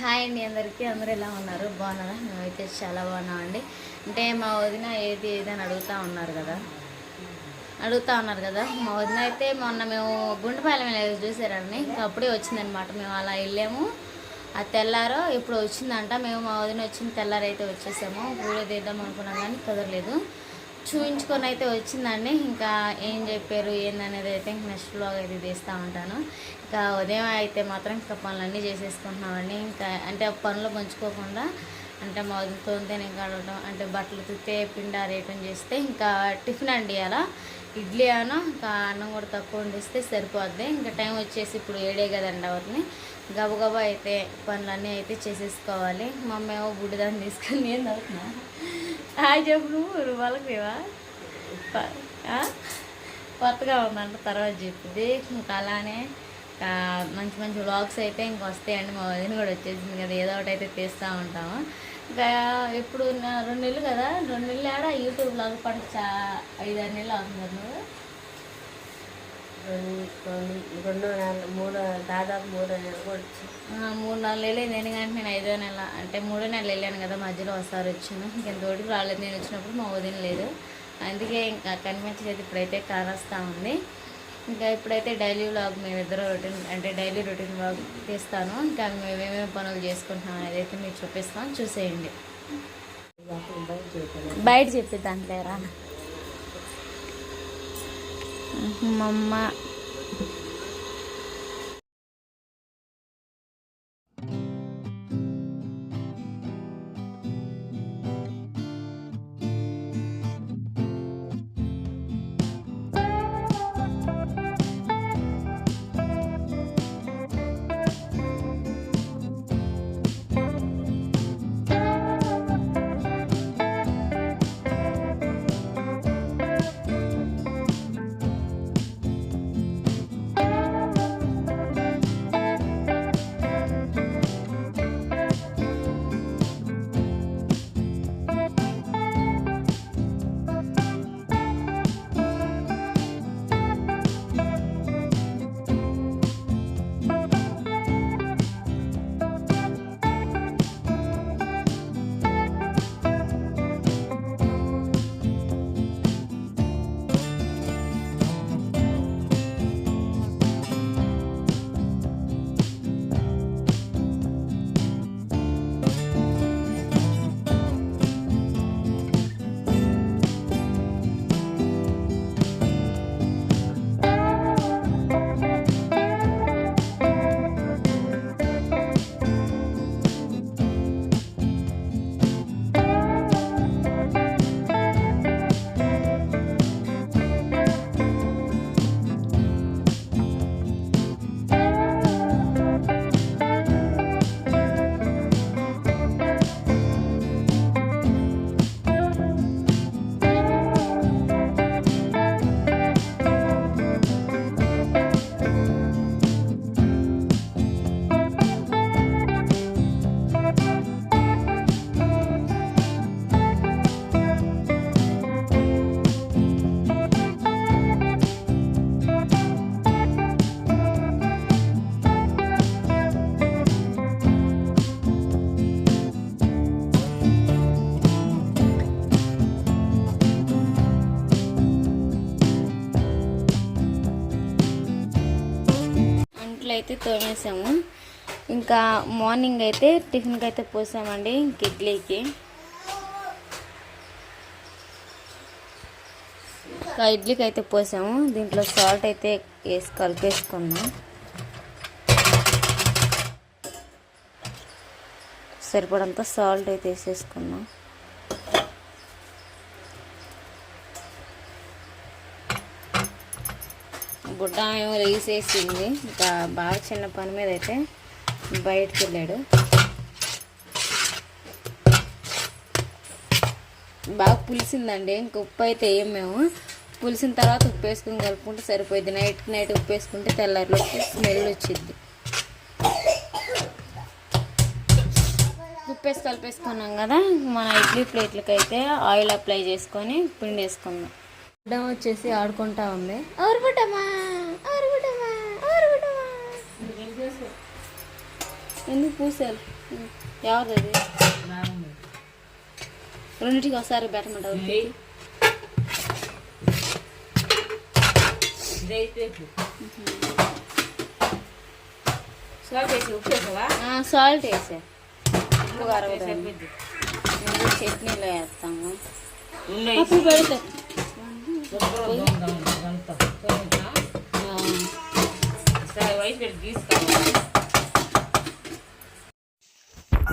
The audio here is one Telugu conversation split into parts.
హాయ్ అండి అందరికీ. అందరూ ఎలా ఉన్నారు? బాగున్నారా? మేమైతే చాలా బాగున్నామండి. అంటే మా వదిన ఏది ఏది అని అడుగుతూ ఉన్నారు కదా. అడుగుతా ఉన్నారు కదా. మా వదిన అయితే మొన్న మేము గుండెపాలెం వెళ్ళేది చూసారండి ఇంకా అప్పుడే వచ్చిందనమాట మేము అలా వెళ్ళాము. ఆ తెల్లారో ఇప్పుడు వచ్చిందంట. మేము మా వదిన వచ్చిన తెల్లారైతే వచ్చేసాము. వీడియో తీద్దాం అనుకున్నాం కానీ కుదరలేదు. చూపించుకొని అయితే వచ్చిందండి. ఇంకా ఏం చెప్పారు ఏందనేది అయితే ఇంక నెక్స్ట్ బ్లాగ్ అయితే తీస్తూ ఉంటాను. ఇంకా ఉదయం అయితే మాత్రం ఇంకా పనులన్నీ చేసేసుకుంటున్నామండి. ఇంకా అంటే ఆ పనులు పంచుకోకుండా అంటే మా వదినతో నేను కడగడం అంటే బట్టలు తుత్తే పిండి ఆరేయటం చేస్తే ఇంకా టిఫిన్ అండి అలా ఇడ్లీ అను ఇంకా అన్నం కూడా తక్కువ వండిస్తే సరిపోద్ది. ఇంకా టైం వచ్చేసి ఇప్పుడు ఏడే కదండి అవుతుంది. గబగబా అయితే పనులన్నీ అయితే చేసేసుకోవాలి. మమ్మీ ఏమో బుడ్డిదాన్ని తీసుకొని ఏం అవుతున్నా హాయ్ చెప్పు నువ్వు వాళ్ళకి లేవా? కొత్తగా ఉందంట తర్వాత చెప్పింది ఇంకా అలానే మంచి మంచి వ్లాగ్స్ అయితే ఇంక వస్తాయండి. మా వదిన కూడా వచ్చేసింది కదా ఏదో ఒకటి అయితే తీస్తూ ఉంటాము. ఇంకా ఇప్పుడు రెండు నెలలు కదా రెండు నెలలు ఆడ? యూట్యూబ్ బ్లాగ్ పడి చా ఐదారు నెలలు అవుతుంది కదా నువ్వు? రెండు రెండు నెలలు మూడు దాదాపు మూడు నెలలు కూడా మూడు నాలుగు నెలలు అయింది. ఎందుకంటే నేను ఐదో నెల అంటే మూడో నెల వెళ్ళాను కదా మధ్యలో ఒకసారి వచ్చాను ఇంకెంతోటికి రాలేదు. నేను వచ్చినప్పుడు మా వదిన లేదు. అందుకే ఇంకా కనిపించలేదు ఇప్పుడైతే కారస్తా ఉంది. ఇంకా ఇప్పుడైతే డైలీ వ్లాగ్ మేమిద్దరు రొటీన్ అంటే డైలీ రొటీన్ వ్లాగ్ తీస్తాను. ఇంకా మేము ఏమేమి పనులు చేసుకుంటున్నాం అయితే మీకు చూపిస్తాం చూసేయండి. బయట చెప్పిద్దాం లేరా మా అయితే తోమేసాము. ఇంకా మార్నింగ్ అయితే టిఫిన్కి అయితే పోసామండి ఇడ్లీకి. ఇంకా ఇడ్లీకి అయితే పోసాము. దీంట్లో సాల్ట్ అయితే వేసి కలిపేసుకున్నాం. సరిపడంత సాల్ట్ అయితే వేసేసుకున్నాం. గుడ్డ ఏమో లేసేసింది ఇంకా బాగా చిన్న పని మీద అయితే బయటకు వెళ్ళాడు బాగా పులిసిందండి. ఇంక ఉప్పు అయితే ఏం మేము. పులిసిన తర్వాత ఉప్పు వేసుకుని కలుపుకుంటే సరిపోయింది నైట్కి నైట్ ఉప్పు వేసుకుంటే తెల్లారిలోకి స్మెల్ వచ్చింది ఉప్పు వేసి కలిపేసుకున్నాం కదా. మన ఇడ్లీ ప్లేట్లకి అయితే ఆయిల్ అప్లై చేసుకొని పిండి వేసుకుందాం వచ్చేసి ఆడుకుంటా ఉంది. ఎందుకు పూసారు ఎవరిది రెండింటికి ఒకసారి పెట్టమంటావు సాల్ట్ వేసా ఉప్పు అరవై చట్నీలో వేస్తాము అప్పుడు పెడతా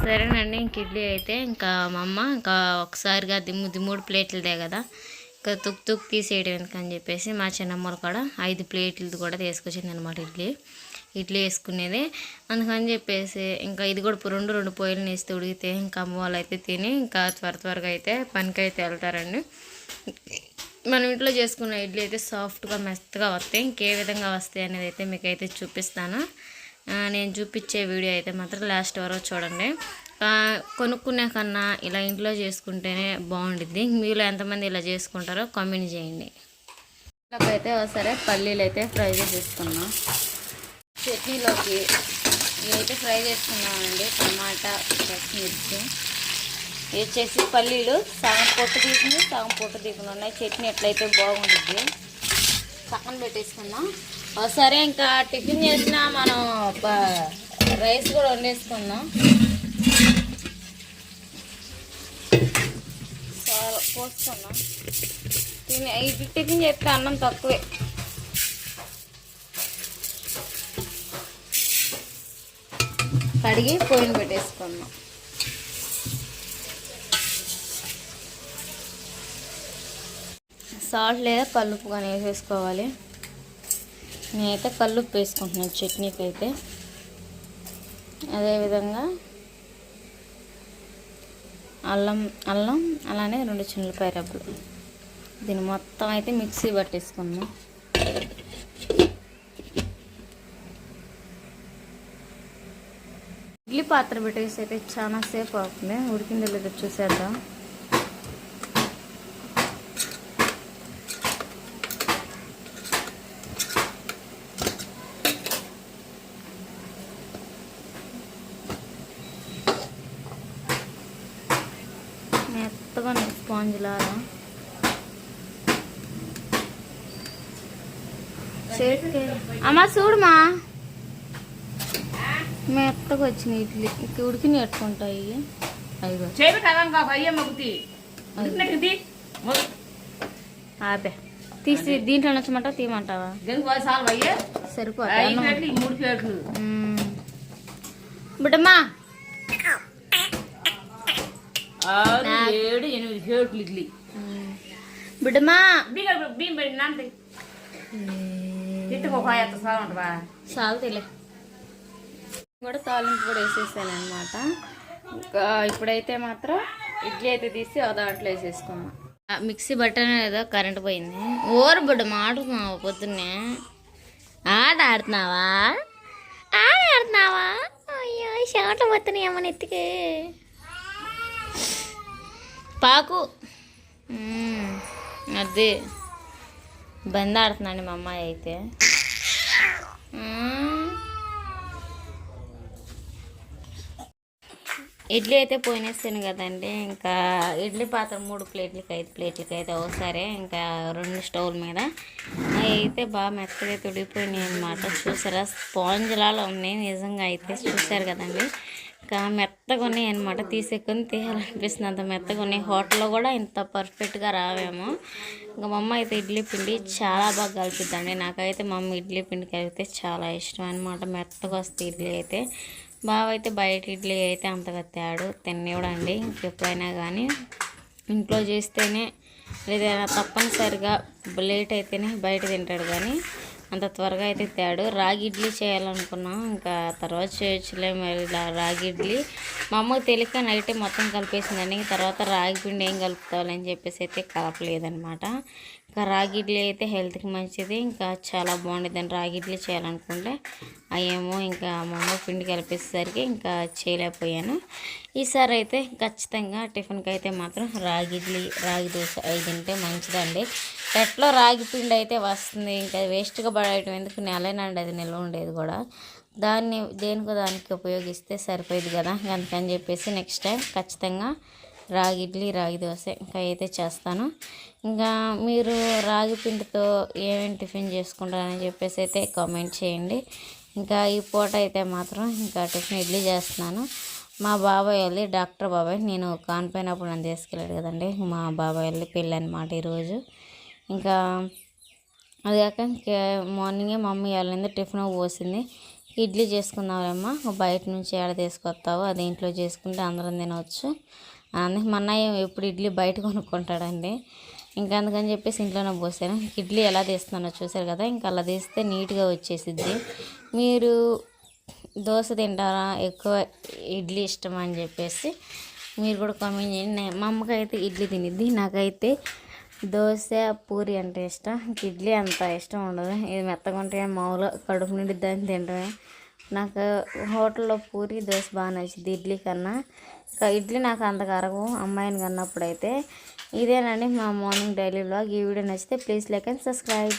సరేనండి ఇంక ఇడ్లీ అయితే ఇంకా మా అమ్మ ఇంకా ఒకసారిగా దిమ్ము దిమ్ముడు ప్లేట్లదే కదా ఇంకా తుక్ తుక్ తీసేయడం ఎందుకని చెప్పేసి మా చిన్నమ్మలు కూడా ఐదు ప్లేట్లు కూడా తీసుకొచ్చింది అనమాట ఇడ్లీ. ఇడ్లీ వేసుకునేది అందుకని చెప్పేసి ఇంకా ఇది కూడా రెండు రెండు పొయ్యిలు వేస్తే ఉడిగితే ఇంకా అమ్మ వాళ్ళు అయితే తిని ఇంకా త్వర త్వరగా అయితే పనికి అయితే వెళ్తారండి. మనం ఇంట్లో చేసుకున్న ఇడ్లీ అయితే సాఫ్ట్గా మెత్తగా వస్తాయి ఇంకే విధంగా వస్తాయి అనేది అయితే మీకైతే చూపిస్తాను. నేను చూపించే వీడియో అయితే మాత్రం లాస్ట్ వరకు చూడండి. కొనుక్కునే కన్నా ఇలా ఇంట్లో చేసుకుంటేనే బాగుంటుంది మీలో ఎంతమంది ఇలా చేసుకుంటారో కామెంట్ చేయండి. అయితే సరే పల్లీలు అయితే ఫ్రై చేసేసుకున్నాం చట్నీలోకి ఇవైతే ఫ్రై చేసుకున్నామండి టమాటా పచ్చిమిర్చి. ఇది వచ్చేసి పల్లీలు. సగం పొట్టు తీసుకుని సగం పొట్టు తీసుకుని ఉన్నాయి. చట్నీ ఎట్లయితే బాగుంటుంది పక్కన పెట్టేసుకున్నాం సరే ఇంకా టిఫిన్ చేసిన మనం రైస్ కూడా వండేసుకుందాం. పోసుకున్నాం తిని ఇది టిఫిన్ చేస్తే అన్నం తక్కువే. కడిగి పోయిన పెట్టేసుకున్నాం సాల్ట్ లేదా కల్లుప్పు కానీ వేసేసుకోవాలి. నేనైతే కల్లుప్పు వేసుకుంటున్నాను చట్నీకి అయితే అదేవిధంగా అల్లం అల్లం అలానే రెండు చిన్నపాయ రబ్బలు. దీన్ని మొత్తం అయితే మిక్సీ పట్టేసుకున్నాం. ఇడ్లీ పాత్ర పెట్టేసి అయితే చాలా సేపు అవుతుంది. ఉడికిందో లేదో చూసేద్దాం మెత్తగా చేతికి అమ్మ చూడమా. మెత్తగా వచ్చినాయి ఇడ్లీ. ఇక ఉడికిని ఎట్టుకుంటాయి? అయ్యో. ఆపే. తీసి దీంట్లో నచ్చమంటావా తీయమంటావా? గంగు పది ఆరు ఏడు ఎనిమిది ప్లేట్లు ఇడ్లీ. బిడ్డమ్మా బియ్యం బియ్యం పెట్టి నాన్న ఎంత ఉంటుందా? కూడా తాలింపు కూడా వేసేసాను అనమాట ఇప్పుడైతే మాత్రం ఇడ్లీ అయితే తీసి దాంట్లో వేసేసుకున్నాం. ఆ మిక్సీ బట్టనే ఏదో కరెంట్ పోయింది. ఓరు బిడ్డ మాడుతున్నావా పొద్దున్నే? ఆట ఆడుతున్నావా? ఆట ఆడుతున్నావా? అయ్యో షాట్లు పోతున్నాయి అమ్మ నెత్తికి పాకు. అది బంద్ ఆడుతున్నాండి మా అమ్మాయి అయితే. ఇడ్లీ అయితే పోయినేస్తాను కదండి. ఇంకా ఇడ్లీ పాత్ర మూడు ప్లేట్లకి ఐదు ప్లేట్లకి అయితే ఒకసారి ఇంకా రెండు స్టవ్ల మీద. అయితే బాగా మెత్తగా తుడిపోయినాయి అనమాట చూసారా? స్పాంజ్ లాగా ఉన్నాయి. నిజంగా అయితే చూసారు కదండి. ఇంకా మెత్తగా ఉన్నాయి అనమాట తీసేకొని తీయాలనిపిస్తుంది. అంత మెత్తగా ఉన్నాయి. హోటల్లో కూడా ఇంత పర్ఫెక్ట్గా రావేమో. ఇంకా మా అమ్మ అయితే ఇడ్లీ పిండి చాలా బాగా కలిపిద్దండి. నాకైతే మా అమ్మ ఇడ్లీ పిండి కలిపితే చాలా ఇష్టం అనమాట మెత్తగా వస్తుంది ఇడ్లీ అయితే. బావ అయితే బయట ఇడ్లీ అయితే అంతగా తేడు తినేవాడండి. ఇంకెప్పుడైనా కానీ ఇంట్లో చేస్తేనే లేదా తప్పనిసరిగా లేట్ అయితేనే బయట తింటాడు కానీ అంత త్వరగా అయితే తేడు రాగి ఇడ్లీ చేయాలనుకున్నాం ఇంకా తర్వాత చేయొచ్చులే మరి రాగి ఇడ్లీ. మా అమ్మకి తెలియక నైట్ మొత్తం కలిపేసిందని తర్వాత రాగి పిండి ఏం కలుపుతావాలని చెప్పేసి అయితే కలపలేదనమాట ఇంకా రాగి ఇడ్లీ అయితే హెల్త్కి మంచిది. ఇంకా చాలా బాగుంటుంది రాగి ఇడ్లీ చేయాలనుకుంటే. అయ్యేమో ఇంకా మా అమ్మ పిండి కలిపేసరికి ఇంకా చేయలేకపోయాను. ఈసారి అయితే ఖచ్చితంగా టిఫిన్కి అయితే మాత్రం రాగి ఇడ్లీ రాగి దోశ అవి తింటే మంచిదండి. ఎట్లో రాగి పిండి అయితే వస్తుంది ఇంకా వేస్ట్గా పడేయటం ఎందుకు నెలనండి అది నిల్వ ఉండేది కూడా. దాన్ని దేనికో దానికి ఉపయోగిస్తే సరిపోయేది కదా అందుకని చెప్పేసి నెక్స్ట్ టైం ఖచ్చితంగా రాగి ఇడ్లీ రాగి దోశ ఇంకా అయితే చేస్తాను. ఇంకా మీరు రాగి పిండితో ఏమేమి టిఫిన్ చేసుకుంటారని చెప్పేసి అయితే కామెంట్ చేయండి. ఇంకా ఈ పూట అయితే మాత్రం ఇంకా టిఫిన్ ఇడ్లీ చేస్తున్నాను. మా బాబాయ్ వెళ్ళి డాక్టర్ బాబాయ్ నేను కానిపోయినప్పుడు నన్ను తీసుకెళ్ళాడు కదండి. మా బాబాయ్ వెళ్ళి పెళ్ళి అనమాట ఈరోజు ఇంకా అది కాక ఇంకా మార్నింగే మమ్మీ వెళ్ళింది టిఫిన్ పోసింది. ఇడ్లీ చేసుకుందామమ్మా బయట నుంచి ఏడ తీసుకొస్తావు అది ఇంట్లో చేసుకుంటే అందరం తినవచ్చు అందుకే మా అన్నయ్య ఎప్పుడు ఇడ్లీ బయట కొనుక్కుంటాడండి. ఇంకా అందుకని చెప్పేసి ఇంట్లోనే పోసాను. ఇడ్లీ ఎలా తీస్తున్నానో చూసారు కదా ఇంకా అలా తీస్తే నీట్గా వచ్చేసిద్ది. మీరు దోశ తింటారా? ఎక్కువ ఇడ్లీ ఇష్టం అని చెప్పేసి మీరు కూడా కామెంట్ చేయండి. మా అమ్మకి అయితే ఇడ్లీ తినిద్ది. నాకైతే దోశ పూరి అంటే ఇష్టం. ఇడ్లీ అంత ఇష్టం ఉండదు. ఇది మెత్తగా ఉంటే మామూలుగా కడుపు నిండి దాన్ని తింటమే నాకు హోటల్లో పూరి దోశ బాగా నచ్చింది ఇడ్లీ కన్నా. ఇడ్లీ నాకు అంత అరగవు అమ్మాయిని కన్నప్పుడు అయితే ఇదేనండి మా మార్నింగ్ డైలీ వ్లాగ్ ఈ వీడియో నచ్చితే ప్లీజ్ లైక్ అండ్ సబ్స్క్రైబ్